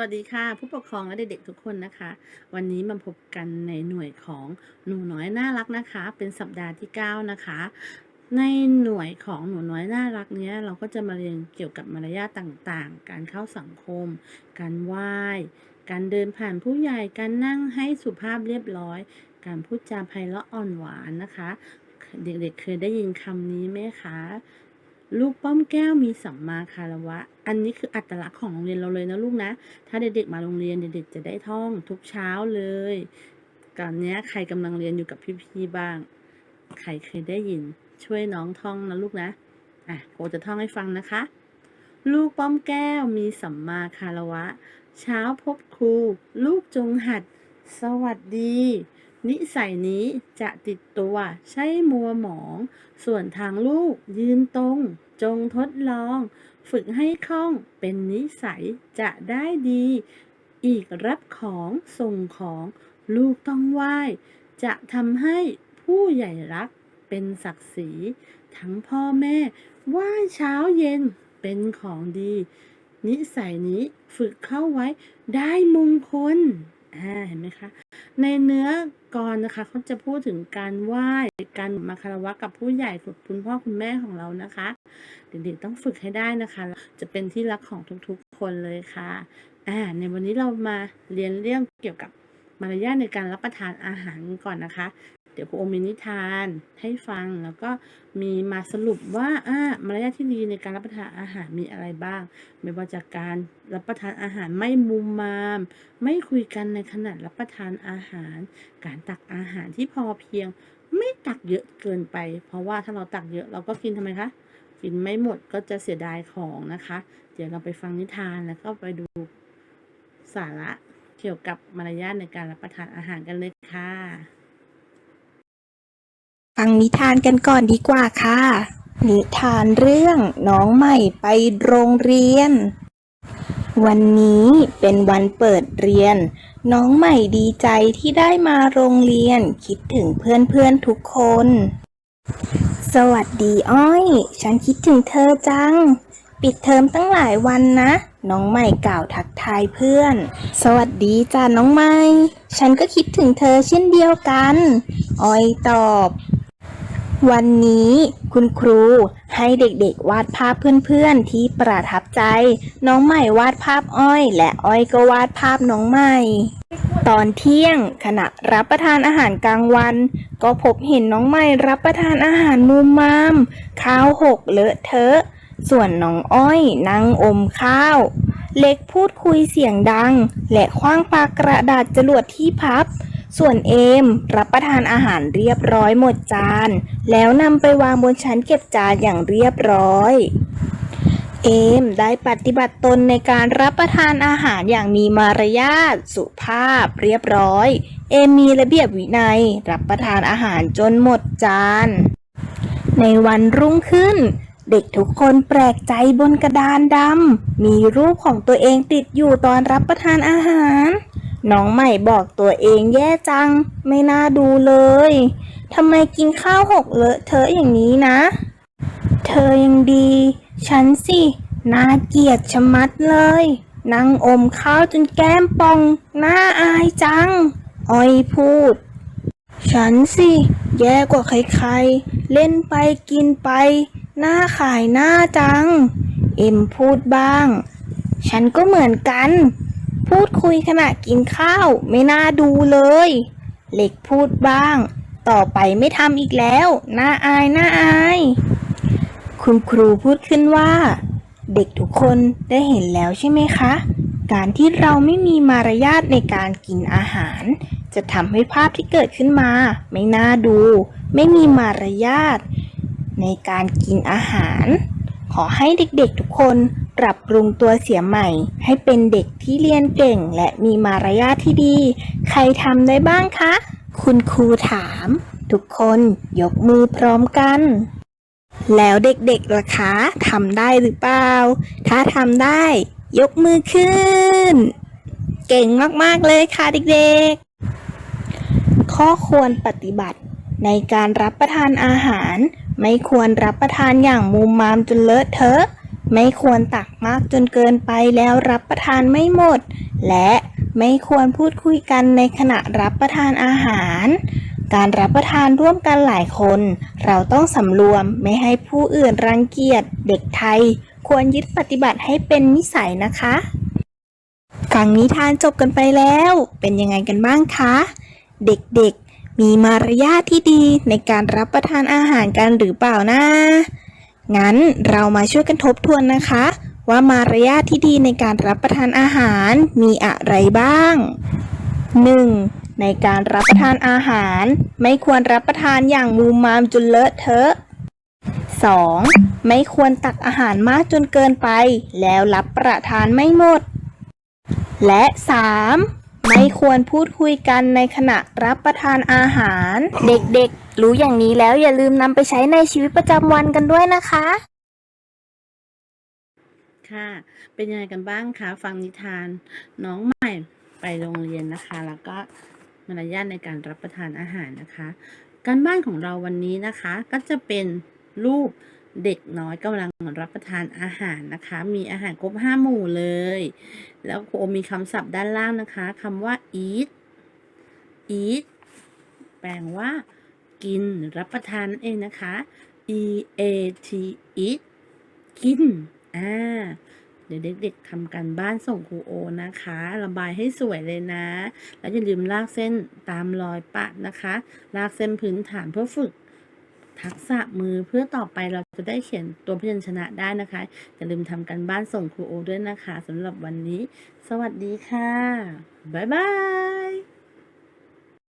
วัสดีค่ะ ผู้ปกครองและเด็กๆทุกคนนะคะ วันนี้มาพบกันในหน่วยของหนูน้อยน่ารักนะคะ เป็นสัปดาห์ที่ 9 นะคะ ในหน่วยของหนูน้อยน่ารักเนี้ยเราก็จะมาเรียนเกี่ยวกับมารยาทต่างๆ การเข้าสังคม การไหว้ การเดินผ่านผู้ใหญ่การนั่งให้สุภาพเรียบร้อย การพูดจาไพเราะอ่อนหวานนะคะ เด็กๆเคยได้ยินคำนี้ไหมคะ ลูกป้อมแก้วมีสัมมาคารวะ อันนี้คืออัตลักษณ์ของโรงเรียนเราเลยนะลูกนะ ถ้าเด็กๆมาโรงเรียนเด็กๆจะได้ท่องทุกเช้าเลยก่อนนี้ใครกำลังเรียนอยู่กับพี่ๆบ้าง ใครเคยได้ยิน ช่วยน้องท่องนะลูกนะ อะโคจะท่องให้ฟังนะคะ ลูกป้อมแก้วมีสัมมาคารวะ เช้าพบครู ลูกจงหัด สวัสดี นิสัยนี้จะติดตัว ใช่มัวหมอง ส่วนทางลูกยืนตรง จงทดลอง ฝึกให้คล่องเป็นนิสัยจะได้ดี อีกรับของส่งของลูกต้องไหว้ จะทำให้ผู้ใหญ่รักเป็นศักดิ์ศรี ทั้งพ่อแม่ไหว้เช้าเย็นเป็นของดี นิสัยนี้ฝึกเข้าไว้ได้มงคลอ่าเห็นไหมคะ ในเนื้อกรนะคะเขาจะพูดถึงการไหว้การมาคารวะกับผู้ใหญ่คุณพ่อคุณแม่ของเรานะคะ เด็กๆต้องฝึกให้ได้นะคะ จะเป็นที่รักของทุกๆคนเลยค่ะอ่าในวันนี้เรามาเรียนเรื่องเกี่ยวกับมารยาทในการรับประทานอาหารก่อนนะคะ ดี๋ยวครูโอมีนิทานให้ฟังแล้วก็มีมาสรุปว่าอ่ามารยาทที่ดีในการรับประทานอาหารมีอะไรบ้าง ไม่ว่าจากการรับประทานอาหารไม่มุมมาม ไม่คุยกันในขณะรับประทานอาหาร การตักอาหารที่พอเพียง ไม่ตักเยอะเกินไป เพราะว่าถ้าเราตักเยอะเราก็กินทำไมคะกินไม่หมดก็จะเสียดายของนะคะ เดี๋ยวเราไปฟังนิทานแล้วก็ไปดูสาระเกี่ยวกับมารยาทในการรับประทานอาหารกันเลยค่ะ ฟังนิทานกันก่อนดีกว่าค่ะ นิทานเรื่องน้องใหม่ไปโรงเรียน วันนี้เป็นวันเปิดเรียน น้องใหม่ดีใจที่ได้มาโรงเรียนคิดถึงเพื่อนๆทุกคน สวัสดีอ้อย ฉันคิดถึงเธอจัง ปิดเทอมตั้งหลายวันนะ น้องใหม่กล่าวทักทายเพื่อน สวัสดีจ้าน้องใหม่ ฉันก็คิดถึงเธอเช่นเดียวกัน อ้อยตอบ วันนี้คุณครูให้เด็กๆ วาดภาพเพื่อนๆที่ประทับใจ น้องใหม่วาดภาพอ้อย และอ้อยก็วาดภาพน้องใหม่ ตอนเที่ยงขณะรับประทานอาหารกลางวัน ก็พบเห็นน้องใหม่รับประทานอาหารมุมมามข้าวหกเลอะเทอะ ส่วนน้องอ้อยนั่งอมข้าว เล็กพูดคุยเสียงดัง และคว้างปากกระดาษจรวดที่พับ ส่วนเอมรับประทานอาหารเรียบร้อยหมดจาน แล้วนำไปวางบนชั้นเก็บจานอย่างเรียบร้อย เอมได้ปฏิบัติตนในการรับประทานอาหารอย่างมีมารยาทสุภาพเรียบร้อย เอมมีระเบียบวินัย รับประทานอาหารจนหมดจาน ในวันรุ่งขึ้นเด็กทุกคนแปลกใจบนกระดานดำ มีรูปของตัวเองติดอยู่ตอนรับประทานอาหาร น้องใหม่บอกตัวเองแย่จัง ไม่น่าดูเลยทำไมกินข้าวหกเลอะเทอะอย่างนี้นะ เธอยังดี ฉันสิน่าเกลียดชะมัดเลย นั่งอมข้าวจนแก้มป่องน่าอายจัง อ้อยพูด ฉันสิ แย่กว่าใครๆ เล่นไปกินไปหน้าขายหน้าจัง เอ็มพูดบ้าง ฉันก็เหมือนกัน พูดคุยขณะกินข้าว ไม่น่าดูเลย เล็กพูดบ้าง ต่อไปไม่ทำอีกแล้ว น่าอาย น่าอาย คุณครูพูดขึ้นว่า เด็กทุกคนได้เห็นแล้วใช่ไหมคะ การที่เราไม่มีมารยาทในการกินอาหาร จะทำให้ภาพที่เกิดขึ้นมา ไม่น่าดู ไม่มีมารยาทในการกินอาหาร อให้เด็กๆทุกคนปรับปรุงตัวเสียใหม่ ให้เป็นเด็กที่เรียนเก่งและมีมารยาทที่ดี ใครทำได้บ้างคะ คุณครูถาม ทุกคนยกมือพร้อมกัน แล้วเด็กๆล่ะคะทำได้หรือเปล่า ถ้าทำได้ ยกมือขึ้น เก่งมากๆเลยค่ะเด็กๆ ข้อควรปฏิบัติ ในการรับประทานอาหาร ไม่ควรรับประทานอย่างมุมมามจนเลอะเทอะ ไม่ควรตักมากจนเกินไปแล้วรับประทานไม่หมด และไม่ควรพูดคุยกันในขณะรับประทานอาหาร การรับประทานร่วมกันหลายคน เราต้องสำรวมไม่ให้ผู้อื่นรังเกียจ เด็กไทย ควรยึดปฏิบัติให้เป็นนิสัยนะคะฟังนิทานจบกันไปแล้ว เป็นยังไงกันบ้างคะ เด็กๆ มีมารยาทที่ดีในการรับประทานอาหารกันหรือเปล่านะ งั้นเรามาช่วยกันทบทวนนะคะ ว่ามารยาทที่ดีในการรับประทานอาหารมีอะไรบ้าง 1. ในการรับประทานอาหาร ไม่ควรรับประทานอย่างมูมามจนเลอะเทอะ 2. ไม่ควรตักอาหารมากจนเกินไป แล้วรับประทานไม่หมด และ 3. ไม่ควรพูดคุยกันในขณะรับประทานอาหาร เด็กๆ รู้อย่างนี้แล้วอย่าลืมนำไปใช้ในชีวิตประจำวันกันด้วยนะคะ ค่ะ เป็นยังไงกันบ้างคะฟังนิทาน น้องใหม่ไปโรงเรียนนะคะ แล้วก็มารยาทในการรับประทานอาหารนะคะ การบ้านของเราวันนี้นะคะ ก็จะเป็นรูป เด็กน้อยกำลังรับประทานอาหารนะคะ มีอาหารครบห้าหมู่เลย แล้วครูโอมีคำศัพท์ด้านล่างนะคะคำว่า eat eat แปลว่ากินรับประทานเองนะคะ e a t eat กิน อ่า เดี๋ยวเด็กๆทำการบ้านส่งครูโอนะคะ ระบายให้สวยเลยนะ แล้วอย่าลืมลากเส้นตามรอยปะนะคะ ลากเส้นพื้นฐานเพื่อฝึก ทักษะมือเพื่อต่อไปเราจะได้เขียนตัวพยัญชนะได้นะคะ อย่าลืมทำการบ้านส่งครูโอด้วยนะคะสำหรับวันนี้ สวัสดีค่ะ บ๊ายบาย